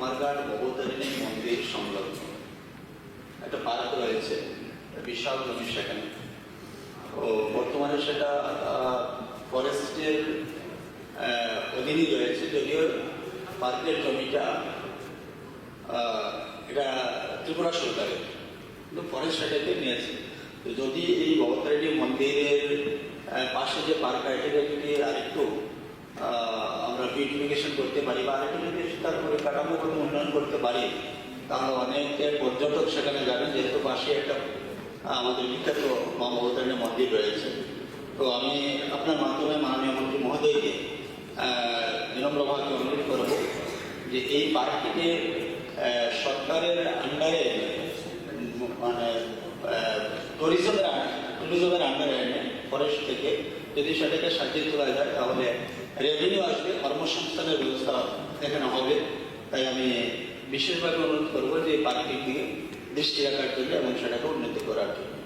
কুমারঘাট ভবতারিণী মন্দির সংলগ্ন। একটা পার্ক রয়েছে বিশাল জমি সেখানে। ও বর্তমানে সেটা ফরেস্টের অধীনই রয়েছে। যদিও পার্কের জমিটা এটা ত্রিপুরা সরকারের, কিন্তু ফরেস্ট সেটাকে নিয়েছে। যদি এই ভবতারিণী মন্দিরের পাশে যে পার্ক এটাকে যদি আরেকটু আমরা বিউটিফিকেশন করতে পারি বা আরেকটু যদি করতে পারি, তাহলে অনেক পর্যটক সেখানে যাবেন যেহেতু পাশে একটা আমাদের বিখ্যাত মা মন্দির রয়েছে। তো আমি আপনার মাধ্যমে মাননীয় মন্ত্রী মহোদয়কে বিনম্রভাবে অনুরোধ করব যে এই পার্কটিকে সরকারের আন্ডারে মানে টুরিজমের টুরিজমের আন্ডারে এনে ফরেস্ট থেকে যদি সেটাকে সাজিয়ে তোলা যায়, তাহলে রেভিনিউ আসবে, কর্মসংস্থানের ব্যবস্থা এখানে হবে। তাই আমি বিশেষভাবে অনুরোধ করব যে এই দিকে দৃষ্টি রাখার জন্য এবং সেটাকে উন্নতি করার জন্য।